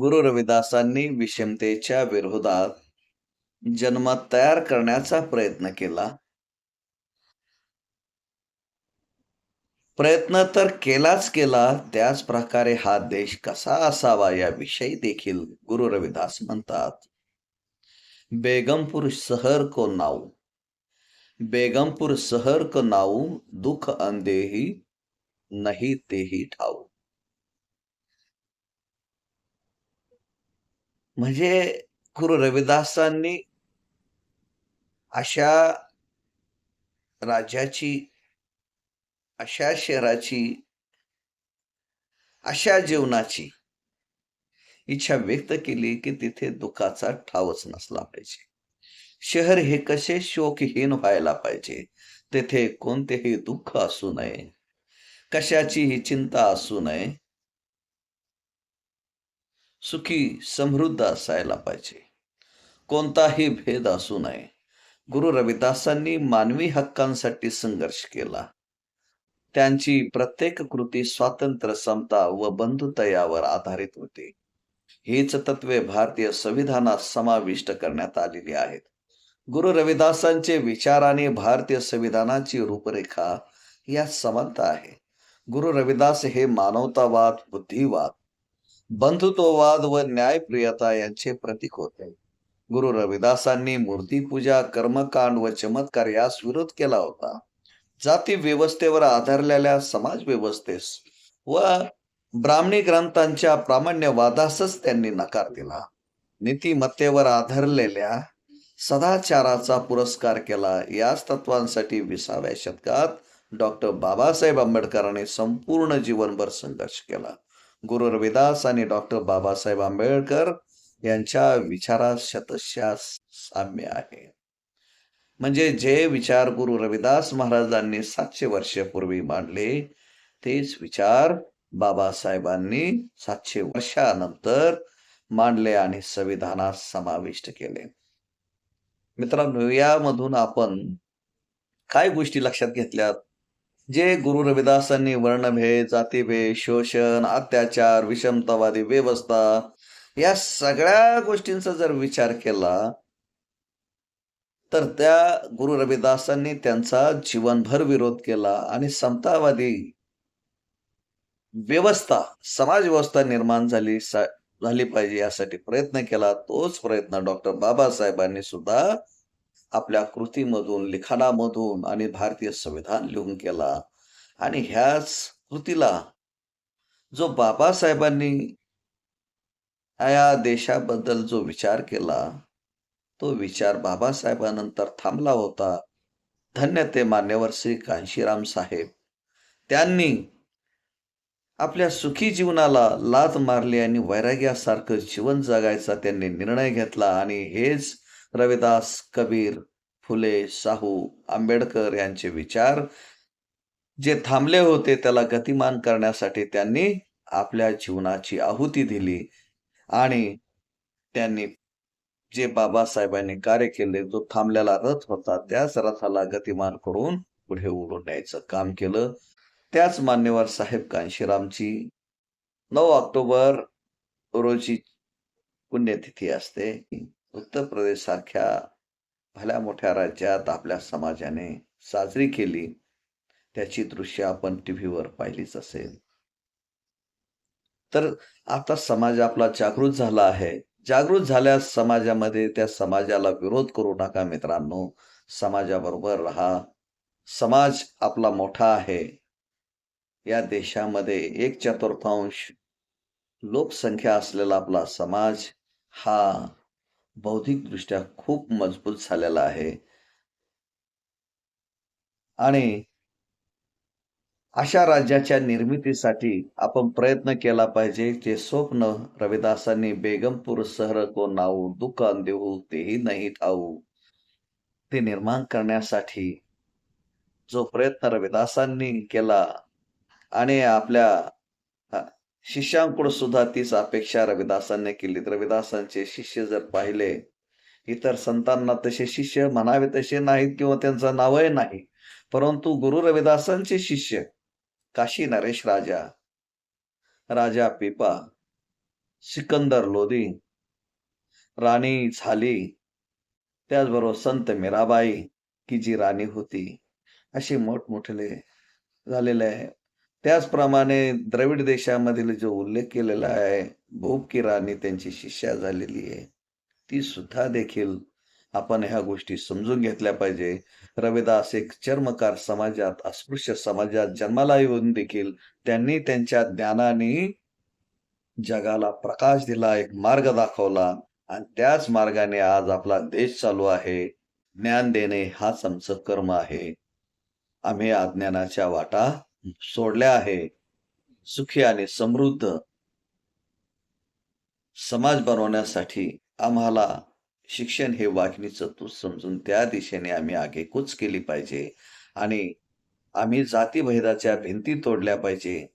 गुरु रविदासांनी विषमतेच्या विरोधात जन्मत तयार करण्याचा प्रयत्न केला. प्रयत्न तर केलाच केला त्याच प्रकारे हा देश कसा असावा याविषयी देखील गुरु रविदास म्हणतात. बेगमपूर शहर को नाऊ. बेगमपूर शहर को नाऊ दुख अंदेही नाही तेही ठाऊ. म्हणजे गुरु रविदासांनी अशा राज्याची अशा शहराची अशा जीवनाची इच्छा व्यक्त केली की तिथे दुःखाचा ठावच नसला पाहिजे. शहर हे कसे शोकहीन व्हायला पाहिजे? तेथे कोणतेही दुःख असू नये. कशाचीही चिंता असू नये. सुखी समृद्ध असायला पाहिजे. कोणताही भेद असू नये. गुरु रविदासांनी मानवी हक्कांसाठी संघर्ष केला. त्यांची प्रत्येक कृती स्वातंत्र्य समता व बंधुता यावर आधारित होती. हीच तत्वे भारतीय संविधानात समाविष्ट करण्यात आलेली आहेत. गुरु रविदासांचे विचार आणि भारतीय संविधानाची रूपरेखा यात समानता आहे. गुरु रविदास हे मानवतावाद बुद्धिवाद बंधुत्ववाद व न्यायप्रियता यांचे प्रतीक होते. गुरु रविदासांनी मूर्तीपूजा कर्मकांड व चमत्कार यास विरोध केला होता. जाती व्यवस्थेवर आधारलेल्या समाज व्यवस्थेस व ब्राह्मणी ग्रंथांच्या प्रामाण्यवादासच त्यांनी नकार दिला. नीतिमत्तेवर आधारलेल्या सदाचाराचा पुरस्कार केला. याच तत्वांसाठी विसाव्या शतकात डॉक्टर बाबासाहेब आंबेडकरांनी संपूर्ण जीवनभर संघर्ष केला. गुरु रविदास आणि डॉक्टर बाबासाहेब आंबेडकर यांच्या विचारात शतशा साम्य आहे. म्हणजे जे विचार गुरु रविदास महाराजांनी सातशे वर्षपूर्वी मांडले तेच विचार बाबासाहेबांनी सातशे वर्षानंतर मांडले आणि संविधानात समाविष्ट केले. मित्रांनो यामधून आपण काय गोष्टी लक्षात घेतल्यात? जे गुरु रविदासांनी वर्णभेद जातीभेद शोषण अत्याचार विषमतावादी व्यवस्था या सगळ्या गोष्टींचा जर विचार केला तर त्या गुरु रविदासांनी त्यांचा जीवनभर विरोध केला आणि समतावादी व्यवस्था समाज व्यवस्था निर्माण झाली झाली पाहिजे यासाठी प्रयत्न केला. तोच प्रयत्न डॉक्टर बाबासाहेबांनी सुद्धा आपल्या कृतीमधून लिखाणामधून आणि भारतीय संविधान लिहून केला. आणि ह्याच कृतीला जो बाबासाहेबांनी या देशाबद्दल जो विचार केला तो विचार बाबासाहेबानंतर थांबला होता. धन्य ते मान्यवर श्री कांशीराम साहेब. त्यांनी आपल्या सुखी जीवनाला लात मारली आणि वैराग्यासारखं जीवन जगायचा त्यांनी निर्णय घेतला. आणि हेच रविदास कबीर फुले साहू आंबेडकर यांचे विचार जे थांबले होते त्याला गतिमान करण्यासाठी त्यांनी आपल्या जीवनाची आहुती दिली आणि त्यांनी जे बाबासाहेबांनी कार्य केले जो थांबलेला रथ होता त्याच रथाला गतिमान करून पुढे उडून न्यायचं काम केलं. त्याच मान्यवर साहेब कांशीरामची नऊ ऑक्टोबर रोजी पुण्यतिथी असते. उत्तर प्रदेशसारख्या भल्या मोठ्या राज्यात आपल्या समाजाने साजरी केली त्याची दृश्य आपण टी व्हीवर पाहिलीच असेल. तर आता समाज आपला जागृत झाला आहे. जागृत झाल्यास समाजामध्ये त्या समाजाला विरोध करू नका मित्रांनो. समाजाबरोबर राहा. समाज आपला मोठा आहे. या देशामध्ये एक चतुर्थांश लोकसंख्या असलेला आपला समाज हा बौद्धिकदृष्ट्या खूप मजबूत झालेला आहे. आणि अशा राज्याच्या निर्मितीसाठी आपण प्रयत्न केला पाहिजे जे स्वप्न रविदासांनी बेगमपूर शहर को नाऊ दुकान देऊ तेही नाही ठाऊ ते निर्माण करण्यासाठी जो प्रयत्न रविदासांनी केला आणि आपल्या शिष्यांकडून सुद्धा तीच अपेक्षा रविदासांनी केली. रविदासांचे शिष्य जर पाहिले इतर संतांना तसे शिष्य म्हणावे तसे नाहीत किंवा त्यांचं नावही नाही. परंतु गुरु रविदासांचे शिष्य काशी नरेश राजा राजा पिपा सिकंदर लोधी राणी झाली त्याचबरोबर संत मीराबाई की जी राणी होती असे मोठमोठे झालेले आहे त्याचप्रमाणे द्रविड देशामधील जो उल्लेख केलेला आहे भूप की राणी त्यांची शिष्या झालेली आहे ती सुद्धा देखील आपण ह्या गोष्टी समजून घेतल्या पाहिजे. रविदास एक चर्मकार समाजात अस्पृश्य समाजात जन्माला येऊन देखील त्यांनी त्यांच्या ज्ञानाने जगाला प्रकाश दिला एक मार्ग दाखवला आणि त्याच मार्गाने आज आपला देश चालू आहे. ज्ञान देणे हाच आमचं कर्म आहे. आम्ही अज्ञानाच्या वाटा सोडल्या आहे. सुखी आणि समृद्ध समाज बनवण्यासाठी आम्हाला शिक्षण हे वाघिणीचं तूच समजून त्या दिशेने आम्ही आगेकूच केली पाहिजे. आणि आम्ही जातीभेदाच्या भिंती तोडल्या पाहिजे.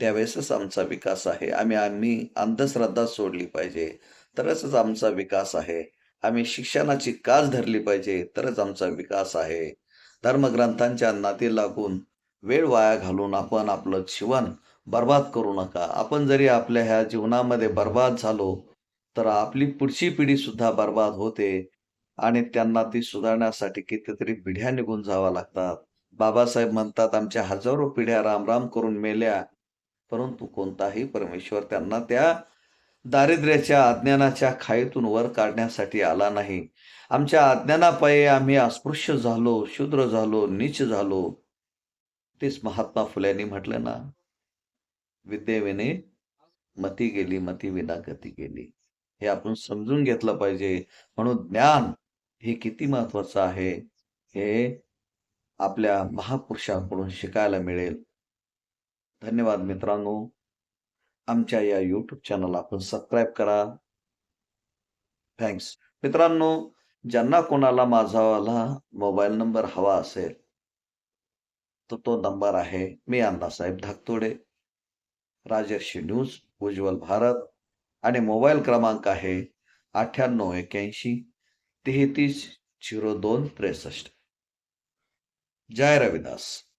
त्यावेळेसच आमचा विकास आहे. आम्ही आम्ही अंधश्रद्धा सोडली पाहिजे. तरच आमचा विकास आहे. आम्ही शिक्षणाची कास धरली पाहिजे. तरच आमचा विकास आहे. धर्मग्रंथांच्या नाती लागून वेळ वाया घालून आपण आपलं जीवन बर्बाद करू नका. आपण जरी आपल्या ह्या जीवनामध्ये बर्बाद झालो तर आपली पुढची पिढी सुद्धा बर्बाद होते आणि त्यांना ती सुधारण्यासाठी कितीतरी पिढ्या निघून जाव्या लागतात. बाबासाहेब म्हणतात आमच्या हजारो पिढ्या रामराम करून मेल्या परंतु कोणताही परमेश्वर त्यांना त्या दारिद्र्याच्या अज्ञानाच्या खाईतून वर काढण्यासाठी आला नाही. आमच्या अज्ञानापायी आम्ही अस्पृश्य झालो शूद्र झालो नीच झालो. तेच महात्मा फुल्यांनी म्हटलं ना विद्येविने मती गेली मती विना गती गेली. हे आपण समजून घेतलं पाहिजे. म्हणून ज्ञान हे किती महत्वाचं आहे हे आपल्या महापुरुषांकडून शिकायला मिळेल. धन्यवाद मित्रांनो. आमच्या या यूट्यूब चॅनल आपण सबस्क्राईब करा. थँक्स मित्रांनो ज्यांना कोणाला माझावाला मोबाईल नंबर हवा असेल तर तो नंबर आहे. मी अण्णासाहेब धाकतोडे राजर्षी न्यूज उज्ज्वल भारत आणि मोबाईल क्रमांक आहे अठ्ठ्याण्णव एक्याऐंशी तेहतीस झिरो दोन त्रेसष्ट. जय रविदास.